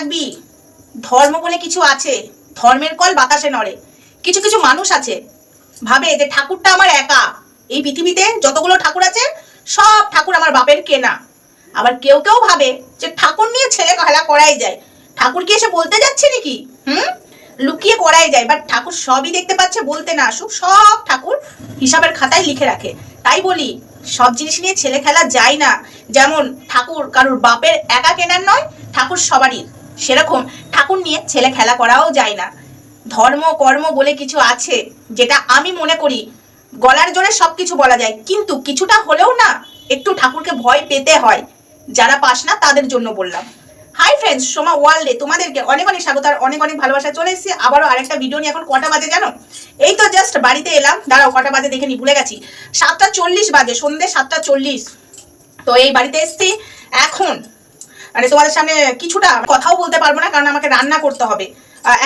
রাখবি ধর্ম বলে কিছু আছে, ধর্মের কল বাতাসে নড়ে। কিছু কিছু মানুষ আছে, ভাবে যে ঠাকুরটা আমার একা। এই পৃথিবীতে যতগুলো ঠাকুর আছে, সব ঠাকুর আমার বাপের কেনা। আবার কেউ কেউ ভাবে যে ঠাকুর নিয়ে ছেলে খেলা করাই যায়। ঠাকুর কি এসে বলতে যাচ্ছে নাকি? হুম? লুকিয়ে করাই যায়। বাট ঠাকুর সবই দেখতে পাচ্ছে, বলতে না আসুক, সব ঠাকুর হিসাবের খাতায় লিখে রাখে। তাই বলি, সব জিনিস নিয়ে ছেলে খেলা যায় না। যেমন ঠাকুর কারোর বাপের একা কেনার নয়, ঠাকুর সবারই। সেরকম ঠাকুর নিয়ে ছেলে খেলা করাও যায় না। ধর্ম, কর্ম বলে কিছু আছে যেটা আমি মনে করি গলার জোরে সব কিছু বলা যায়। কিন্তু কিছুটা হলেও না, একটু ঠাকুরকে ভয় পেতে হয়। যারা পাস না, তাদের জন্য বললাম। হাই ফ্রেন্ডস সোমা ওয়ার্ল্ডে তোমাদেরকে অনেক অনেক স্বাগত আর অনেক অনেক ভালোবাসা। চলে এসেছি আবারও আরেকটা ভিডিও নিয়ে। এখন কটা বাজে জানো? এই তো জাস্ট বাড়িতে এলাম। দাঁড়াও, কটা বাজে দেখে নি, ভুলে গেছি। সাতটা চল্লিশ বাজে সন্ধ্যে সাতটা চল্লিশ। তো এই বাড়িতে এসেছি। এখন মানে তোমাদের সামনে কিছুটা কথাও বলতে পারব না কারণ আমাকে রান্না করতে হবে।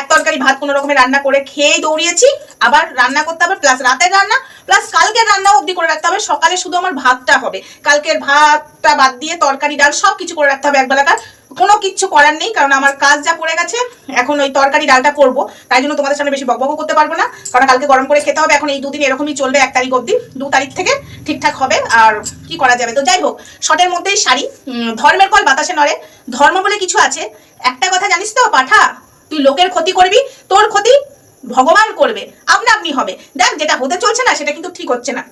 এক তরকারি ভাত কোনো রকমের রান্না করে খেয়েই দৌড়িয়েছি। আবার রান্না করতে হবে প্লাস রাতের রান্না প্লাস কালকের রান্না অবধি করে রাখতে হবে। সকালে শুধু আমার ভাতটা হবে। কালকের ভাতটা বাদ দিয়ে তরকারি, ডাল সব কিছু করে রাখতে হবে একবেলাকার কোনো কিচ্ছু করার নেই, কারণ আমার কাজ যা পড়ে গেছে, এখন ওই তরকারি, ডালটা করব। তাই জন্য তোমাদের সামনে বেশি বকবক করতে পারব না, কারণ কালকে গরম করে খেতে হবে। এখন এই দুদিন এরকমই চলবে, এক তারিখ অবধি। দু তারিখ থেকে ঠিকঠাক হবে, আর কি করা যাবে? তো যাই হোক শর্টের মধ্যেই শাড়ি ধর্মের কল বাতাসে নড়ে। ধর্ম বলে কিছু আছে। একটা কথা জানিস তো, পাঠা? তুই লোকের ক্ষতি করবি, তোর ক্ষতি ভগবান করবে, আপনা আপনি হবে। দেখ, যেটা হতে চলছে না, সেটা কিন্তু ঠিক হচ্ছে না।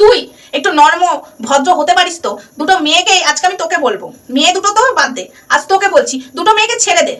তুই একটু নর্ম, ভদ্র হতে পারিস তো, দুটো মেয়েকে আজকে আমি তোকে বলব। মেয়ে দুটো তো বাদ দে, আজ তোকে বলছি, দুটো মেয়েকে ছেড়ে দে।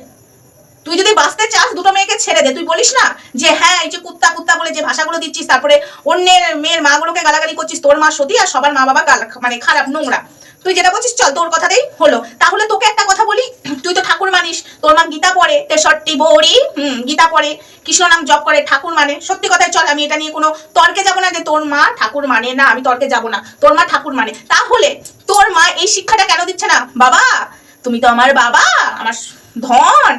তুই যদি বাঁচতে চাস, দুটো মেয়েকে ছেড়ে দে। তুই বলিস না যে হ্যাঁ এই যে কুত্তা কুত্তা বলে যে ভাষাগুলো দিচ্ছিস, তারপরে অন্যের মেয়ের মাগুলোকে গালাগালি করছিস, তোর মা সতী আর সবার মা বাবা মানে খারাপ নোংরা। তুই যেটা বলছিস, চল তোর কথাতেই হলো। তাহলে তোকে একটা কথা বলি, তুই তো ঠাকুর মানিস, তোর মা গীতা পড়ে, তেষট্টি বৌরি হুম, গীতা পড়ে, কৃষ্ণ নাম জপ করে ঠাকুর মানে। সত্যি কথাই চল, আমি এটা নিয়ে কোনো তর্কে যাব না যে তোর মা ঠাকুর মানে না, আমি তর্কে যাব না। তোর মা ঠাকুর মানে। তাহলে তোর মা এই শিক্ষাটা কেন দিচ্ছে না? বাবা, তুমি তো আমার বাবা, আমার ধন,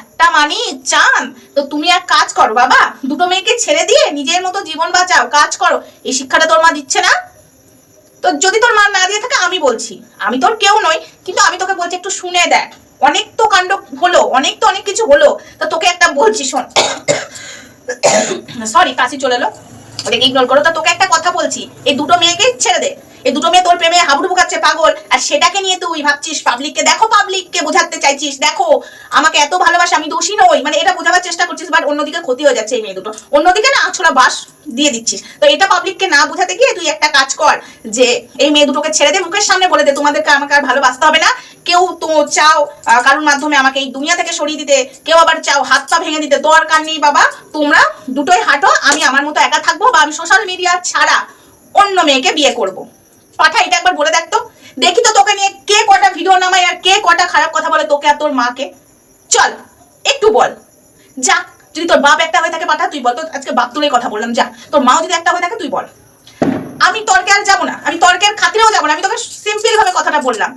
একটা মানি, চান। তো তুমি এক কাজ করো, বাবা, দুটো মেয়েকে ছেড়ে দিয়ে নিজের মতো জীবন বাঁচাও, কাজ করো। এই শিক্ষাটা তোর মা দিচ্ছে না। তো যদি তোর মা না দিয়ে থাকে, আমি বলছি। আমি তোর কেউ নই, কিন্তু আমি তোকে বলছি, একটু শুনে দেখ। অনেক তো কাণ্ড হলো, অনেক তো অনেক কিছু হলো, তো তোকে একটা বলছি, শোন। সরি কাশি চলে এলো। ওটাকে ইগনোর করো। তা তোকে একটা কথা বলছি, এই দুটো মেয়েকে ছেড়ে দে। এই দুটো মেয়ে তোর প্রেমে হাবুডুবু খাচ্ছে, পাগল। আর সেটাকে নিয়ে তুই ভাবছিস পাবলিককে দেখো পাবলিককে বোঝাতে চাইছিস, দেখো। আমাকে এত ভালোবাসা, আমি দোষী নই। মানে এটা বোঝাবার চেষ্টা করছিস বাট অন্যদিকে ক্ষতি হয়ে যাচ্ছে এই মেয়ে দুটো। অন্যদিকে না আছড়া বাস দিয়ে দিচ্ছিস। তো এটা পাবলিককে না বোঝাতে গিয়ে তুই একটা কাজ কর, যে এই মেয়ে দুটোকে ছেড়ে দে, মুখের সামনে বলে দে, তোমাদেরকে আমাকে আর ভালোবাসতে হবে না। কেউ তো চাও কারোর মাধ্যমে আমাকে এই দুনিয়া থেকে সরিয়ে দিতে, কেউ আবার চাও হাত পা ভেঙে দিতে, দরকার নেই বাবা। তোমরা দুটোই হাঁটো, আমি আমার মতো একা থাকব বা আমি সোশ্যাল মিডিয়া ছাড়া অন্য মেয়েকে বিয়ে করব। পাঠা, এটা একবার বলে দেখতো দেখি তো তোকে নিয়ে কে কটা ভিডিও নামায় আর কে কটা খারাপ কথা বলে তোকে আর তোর মাকে। চল, একটু বল। যা, যদি তোর বাপ একটা হয়ে থাকে পাঠা, তুই বল তো আজকে বাপ তোর কথা বললাম, যা। তোর মাও যদি একটা হয়ে থাকে, তুই বল। আমি তর্কে আর যাব না, আমি তর্কের খাতিরেও যাব না, আমি তোকে সিম্পল ভাবে কথাটা বললাম।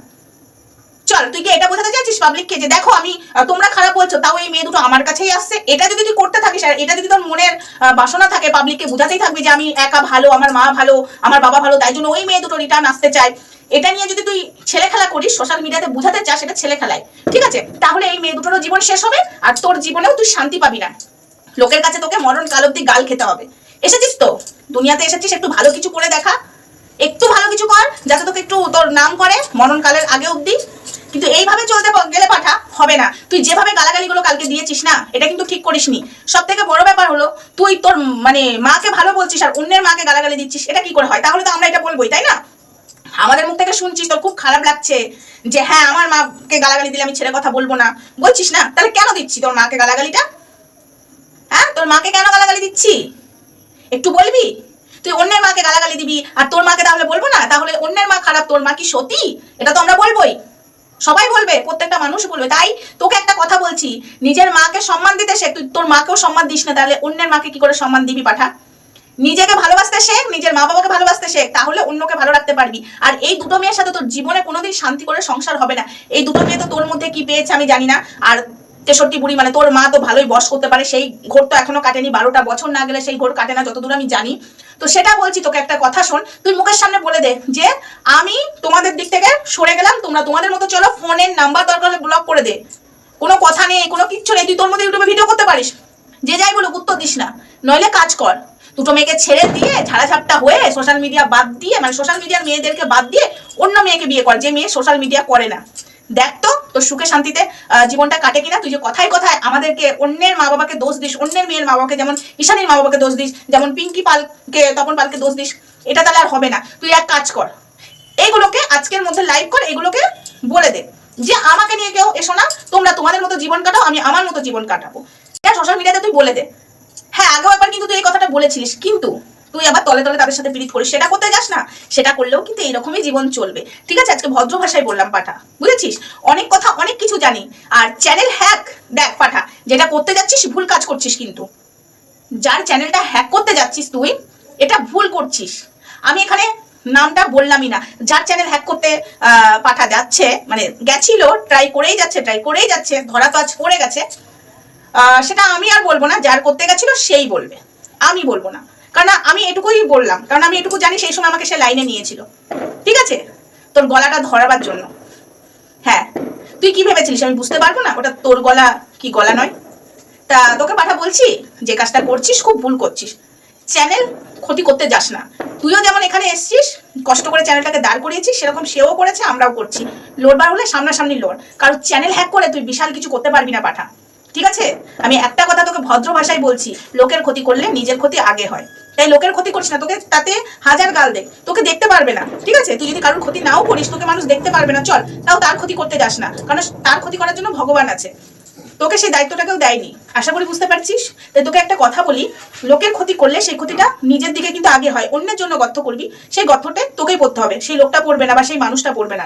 চল, তুই কি এটা বোঝাতে চাইছিস পাবলিককে যে দেখো আমি তোমরা খারাপ বলছো, তাও এই মেয়ে দুটো আমার কাছেই আসছে। এটা যদি তুই করতে থাকিস, আর এটা যদি তোর মনের বাসনা থাকে পাবলিককে বোঝাতেই থাকবি যে আমি একা ভালো, আমার মা ভালো, আমার বাবা ভালো, তাই জন্য ওই মেয়ে দুটো রিটার্ন আসতে চায়। এটা নিয়ে যদি তুই ছেলে খেলা করিস সোশ্যাল মিডিয়াতে বোঝাতে চাস, সেটা ছেলে খেলায়। ঠিক আছে? তাহলে এই মেয়ে দুটোরও জীবন শেষ হবে, আর তোর জীবনেও তুই শান্তি পাবি না। লোকের কাছে তোকে মরণ কাল অব্দি গাল খেতে হবে। এসেছিস তো? দুনিয়াতে এসেছিস, একটু ভালো কিছু করে দেখা। একটু ভালো কিছু কর, যাতে তোকে একটু তোর নাম করে মরণকালের আগে অবধি কিন্তু এইভাবে চলতে গেলে পাঠা হবে না। তুই যেভাবে গালাগালিগুলো কালকে দিয়েছিস না, এটা কিন্তু ঠিক করিসনি। সব থেকে বড় ব্যাপার হলো, তুই তোর মানে মাকে ভালো বলছিস আর অন্যের মাকে গালাগালি দিচ্ছিস, এটা কি করে হয়? তাহলে তো আমরা এটা বলবোই, তাই না? আমাদের মুখ থেকে শুনছিস, তোর খুব খারাপ লাগছে যে হ্যাঁ আমার মাকে গালাগালি দিলে আমি ছেড়ে কথা বলব না। বলছিস না? তাহলে কেন দিচ্ছি তোর মাকে গালাগালিটা? হ্যাঁ তোর মাকে কেন গালাগালি দিচ্ছি? একটু বলবি? তুই অন্যের মাকে গালাগালি দিবি, আর তোর মাকে তাহলে বলব না? তাহলে অন্যের মা খারাপ, তোর মা কি সতী? এটা তো আমরা বলবোই। সবাই বলবে, প্রত্যেকটা মানুষ বলবে। তাই তোকে একটা কথা বলছি, নিজের মাকে সম্মান দিতে শেখ, তুই তোর মাকেও সম্মান দিস না, তাহলে অন্যের মাকে কি করে সম্মান দিবি পাঠা? নিজেকে ভালোবাসতে শেখ, নিজের মা বাবাকে ভালোবাসতে শেখ, তাহলে অন্যকে ভালো রাখতে পারবি। আর এই দুটো মেয়ের সাথে তোর জীবনে কোনোদিন শান্তি করে সংসার হবে না। এই দুটো মেয়ে তো তোর মধ্যে কি পেয়েছে আমি জানি না। আর তেষট্টি বুড়ি মানে তোর মা তো ভালোই বস করতে পারে, সেই ঘোর তো এখনও কাটেনি বারোটা বছর, না গেলে সেই ঘোর কাটে না, যতদূর আমি জানি। তো সেটা বলছি, তোকে একটা কথা শোন, তুই মুখের সামনে বলে দে যে আমি তোমাদের দিক থেকে সরে গেলাম, তোমরা তোমাদের মতো চলো, ফোনের নাম্বার দরকার হলে ব্লক করে দে। কোনো কথা নেই, কোনো কিচ্ছু নেই, তুই তোর মধ্যে ইউটিউবে ভিডিও করতে পারিস। যে যাই বলুক, উত্তর দিস না। নইলে কাজ কর। দুটো মেয়েকে ছেড়ে দিয়ে ঝাড়াঝাপটা হয়ে সোশ্যাল মিডিয়া বাদ দিয়ে মানে সোশ্যাল মিডিয়ার মেয়েদেরকে বাদ দিয়ে অন্য মেয়েকে বিয়ে কর, যে মেয়ে সোশ্যাল মিডিয়া করে না। দেখ তো তোর সুখে শান্তিতে জীবনটা কাটে কিনা? তুই যে কথায় কথায় আমাদেরকে অন্যের মা বাবাকে দোষ দিস, অন্যের মেয়ের মা বাবাকে, যেমন ঈশানীর মা বাবাকে দোষ দিস, যেমন পিঙ্কি পালকে, তপন পালকে দোষ দিস, এটা তাহলে আর হবে না। তুই এক কাজ কর, এইগুলোকে আজকের মধ্যে লাইভ কর এগুলোকে বলে দে। যে আমাকে নিয়ে কেউ এসো না, তোমরা তোমাদের মতো জীবন কাটাও, আমি আমার মতো জীবন কাটাবো। সোশ্যাল মিডিয়াতে তুই বলে দে। হ্যাঁ আগেও একবার কিন্তু তুই এই কথাটা বলেছিলিস, কিন্তু তুই আবার তলে তলে তাদের সাথে পীড়িত করিস, সেটা করতে যাস না। সেটা করলেও কিন্তু এরকমই জীবন চলবে। ঠিক আছে, আজকে ভদ্র ভাষায় বললাম পাঠা, বুঝেছিস? অনেক কথা, অনেক কিছু জানি। আর চ্যানেল হ্যাক দেখ পাঠা, যেটা করতে যাচ্ছিস, ভুল কাজ করছিস কিন্তু। যার চ্যানেলটা হ্যাক করতে যাচ্ছিস তুই, এটা ভুল করছিস। আমি এখানে নামটা বললামই না। যার চ্যানেল হ্যাক করতে পাঠা যাচ্ছে মানে গেছিল ট্রাই করেই যাচ্ছে ট্রাই করেই যাচ্ছে, ধরা আজ পড়ে গেছে। সেটা আমি আর বলব না, যার করতে গেছিল, সেই বলবে। আমি বলব না। কারণ আমি এটুকুই বললাম, কারণ আমি এটুকু জানি সেই সময় আমাকে সে লাইনে নিয়েছিল। ঠিক আছে? তোর গলাটা ধরাবার জন্য। হ্যাঁ। তুই কি ভেবেছিলিস? আমি বুঝতে পারব না? ওটা তোর গলা কি গলা নয়? তা তোকে পাঠা বলছি, যে কাজটা করছিস, খুব ভুল করছিস। চ্যানেল ক্ষতি করতে যাস না। তুইও যেমন এখানে এসছিস, কষ্ট করে চ্যানেলটাকে দাঁড় করিয়েছিস, সেরকম সেও করেছে, আমরাও করছি। লোডবার হলে সামনাসামনি লোড। কারণ চ্যানেল হ্যাক করে তুই বিশাল কিছু করতে পারবি না, পাঠা। ঠিক আছে? আমি একটা কথা তোকে ভদ্র ভাষায় বলছি, লোকের ক্ষতি করলে নিজের ক্ষতি আগে হয়। তাই লোকের ক্ষতি করিস না, তোকে তাতে হাজার গাল দেখ তোকে দেখতে পারবে না, ঠিক আছে? তুই যদি কারোর ক্ষতি নাও করিস, তোকে মানুষ দেখতে পারবে না, চল, তাও তার ক্ষতি করতে যাস না, কারণ তার ক্ষতি করার জন্য ভগবান আছে। তোকে সেই দায়িত্বটা কেউ দেয়নি। আশা করি বুঝতে পারছিস? তাই তোকে একটা কথা বলি, লোকের ক্ষতি করলে সেই ক্ষতিটা নিজের দিকে কিন্তু আগে হয়, অন্যের জন্য গর্ত করবি, সেই গর্তটা তোকেই পড়তে হবে, সেই লোকটা পড়বে না বা সেই মানুষটা পড়বে না।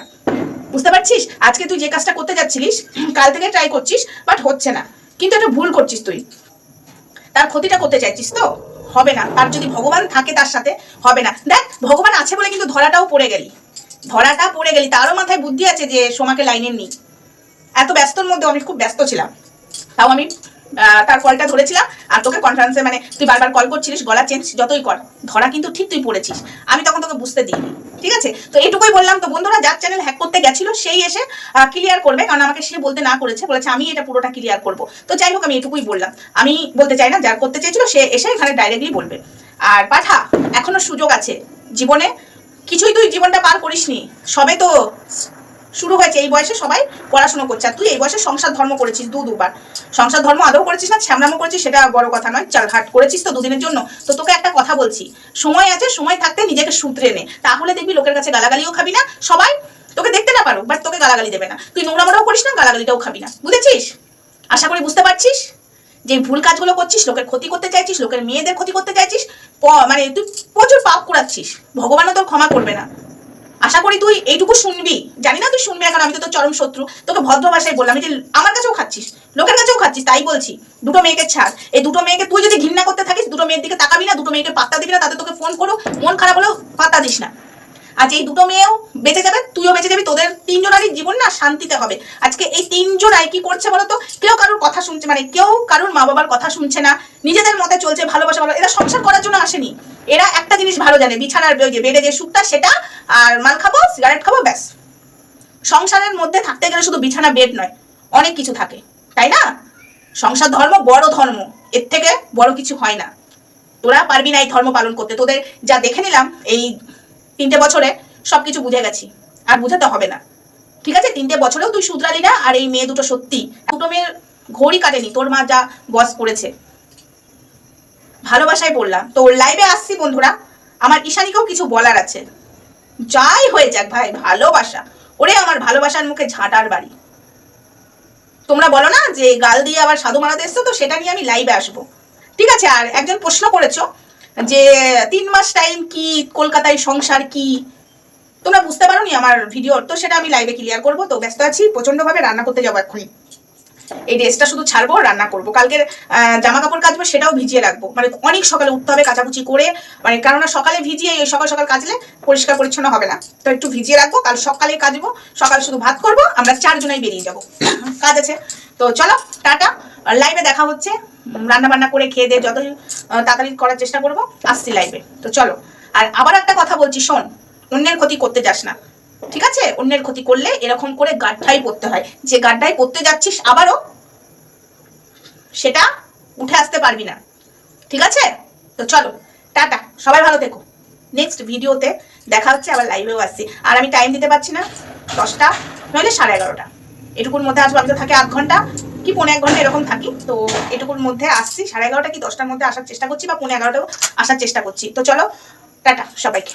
বুঝতে পারছিস? আজকে তুই যে কাজটা করতে যাচ্ছিলিস, কাল থেকে ট্রাই করছিস বাট হচ্ছে না। কিন্তু একটা ভুল করছিস তুই। তার ক্ষতিটা করতে চাইছিস তো? হবে না। তার যদি ভগবান থাকে তার সাথে হবে না। দেখ, ভগবান আছে বলে কিন্তু ধরাটাও পড়ে গেলি। ধরাটা পড়ে গেলি। তারও মাথায় বুদ্ধি আছে যে সোমাকে লাইনের নি এত ব্যস্তর মধ্যে আমি খুব ব্যস্ত ছিলাম। তাও আমি তার কলটা ধরেছিলাম। আর তোকে কনফারেন্সে মানে তুই বারবার কল করছিলিস, গলা চেঞ্জ যতই কর, ধরা কিন্তু ঠিক তুই পড়েছিস। আমি তখন তোকে বুঝতে দিইনি, ঠিক আছে? তো এইটুকুই বললাম। তো বন্ধুরা, যার চ্যানেল হ্যাক করতে গেছিল, সেই এসে ক্লিয়ার করবে, কারণ আমাকে সে বলতে না করেছে। বলেছে, আমি এটা পুরোটা ক্লিয়ার করব। তো যাই হোক, আমি এটুকুই বললাম। আমি বলতে চাই না, যার করতে চেয়েছিল, সে এসে এখানে ডাইরেক্টলি বলবে। আর পাঠা, এখনও সুযোগ আছে। জীবনে কিছুই তুই জীবনটা পার করিসনি। সবে তো শুরু হয়েছে। এই বয়সে সবাই পড়াশোনা করছে। আর তুই এই বয়সে সংসার ধর্ম করেছিস দু দুবার। সংসার ধর্ম আদৌ করেছিস না? ছ্যামনামো করেছিস? সেটা বড় কথা নয়। চাল ঘাট করেছিস তো দুদিনের জন্য? তো তোকে একটা কথা বলছি। সময় আছে, সময় থাকতে নিজেকে শুধরে নে। তাহলে দেখবি লোকের কাছে গালাগালিও খাবি না। সবাই তোকে দেখতে না পারো বাট তোকে গালাগালি দেবে না। তুই নোংরামোটাও করিস না, গালাগালিটাও খাবি না। বুঝেছিস? আশা করি বুঝতে পারছিস? যে ভুল কাজগুলো করছিস, লোকের ক্ষতি করতে চাইছিস, লোকের মেয়েদের ক্ষতি করতে চাইছিস মানে তুই প্রচুর পাপ করাচ্ছিস ভগবানও তোর ক্ষমা করবে না। আশা করি তুই এইটুকু শুনবি। জানি না তুই শুনবি এখন আমি তো তোর চরম শত্রু। তোকে ভদ্র ভাষায় বললাম যে আমার কাছেও খাচ্ছিস, লোকের কাছেও খাচ্ছিস, তাই বলছি। দুটো মেয়েকে ছাড়। এই দুটো মেয়েকে তুই যদি ঘৃণা করতে থাকিস, দুটো মেয়ের দিকে তাকাবি না, দুটো মেয়েকে পাত্তা দিবি না তাদের তোকে ফোন করো মন খারাপ হলেও পাত্তা দিস না। আজ এই দুটো মেয়েও বেঁচে যাবে, তুইও বেঁচে যাবি, তোদের তিনজনারই জীবন না শান্তিতে হবে। আজকে এই তিনজনাই কি করছে বলতো? কেউ কারোর কথা শুনছে মানে কেউ কারোর মা বাবার কথা শুনছে না, নিজেদের মতে চলছে ভালোবাসা, ভালো এরা সংসার করার জন্য আসেনি। এরা একটা জিনিস ভালো জানে, বিছানার বেডে যে সুখটা, সেটা আর মাল খাব সিগারেট খাব, ব্যাস। সংসারের মধ্যে থাকতে গেলে শুধু বিছানা বেড নয়, অনেক কিছু থাকে, তাই না? সংসার ধর্ম বড় ধর্ম, এর থেকে বড় কিছু হয় না। তোরা পারবি না এই ধর্ম পালন করতে। তোদের যা দেখে নিলাম, এই তিনটে বছরে সবকিছু বুঝে গেছি, আর বুঝাতে হবে না। ঠিক আছে? তিনটে বছরেও তুই শুধরালি না, আর এই মেয়ে দুটো সত্যি। দুটো মেয়ের ঘড়ি কাটেনি, তোর মা যা বস করেছে। ভালোবাসায় বললাম। তো লাইভে আসছি বন্ধুরা। আমার ঈশানীকেও কিছু বলার আছে। যাই হয়ে যাক ভাই, ভালোবাসা। ওরে আমার ভালোবাসার মুখে ঝাঁটার বাড়ি। তোমরা বলো না যে গাল দিয়ে আবার সাধু মারাতে এসছো, তো সেটা নিয়ে আমি লাইভে আসব। ঠিক আছে, আর একজন প্রশ্ন করেছ যে তিন মাস টাইম কি, কলকাতায় সংসার কি? তোমরা বুঝতে পারো নি আমার ভিডিওর তো সেটা আমি লাইভে ক্লিয়ার করব। তো ব্যস্ত আছি প্রচন্ডভাবে রান্না করতে যাব এক্ষুনি। এই ড্রেসটা শুধু ছাড়বো রান্না করব। কালকের আহ, জামা কাপড় কাচবো সেটাও ভিজিয়ে রাখব। মানে অনেক সকালে উঠতে হবে কাচাকুচি করে। মানে কেননা সকালে ভিজিয়ে এই সকাল সকাল কাচলে পরিষ্কার পরিচ্ছন্ন হবে না। তো একটু ভিজিয়ে রাখব কাল সকালে কাচবো সকাল শুধু ভাত করব আমরা চারজনাই বেরিয়ে যাব। কাজ আছে। তো চলো টাটা। লাইভে দেখা হচ্ছে। রান্না বান্না করে খেয়ে দিয়ে যতই তাড়াতাড়ি করার চেষ্টা করব আসছি লাইভে তো চলো। আর আবার একটা কথা বলছি শোন। অন্যের ক্ষতি করতে যাস না। ঠিক আছে? অন্যের ক্ষতি করলে এরকম করে গাড্ডাই পড়তে হয়। যে গাড্ডায় পড়তে যাচ্ছিস আবারও, সেটা উঠে আসতে পারবি না। ঠিক আছে? তো চলো, টাটা, সবাই ভালো থেকো। নেক্সট ভিডিওতে দেখা হচ্ছে, আবার লাইভেও আসছি। আর আমি টাইম দিতে পারছি না, দশটা, নইলে সাড়ে এগারোটা। এটুকুর মধ্যে আসব আমি থাকি আধ ঘণ্টা, কি পৌনে এক ঘণ্টা এরকম থাকি। তো এটুকুর মধ্যে আসছি, সাড়ে এগারোটা কি দশটার মধ্যে আসার চেষ্টা করছি বা পৌনে এগারোটাও আসার চেষ্টা করছি। তো চলো, টাটা সবাইকে।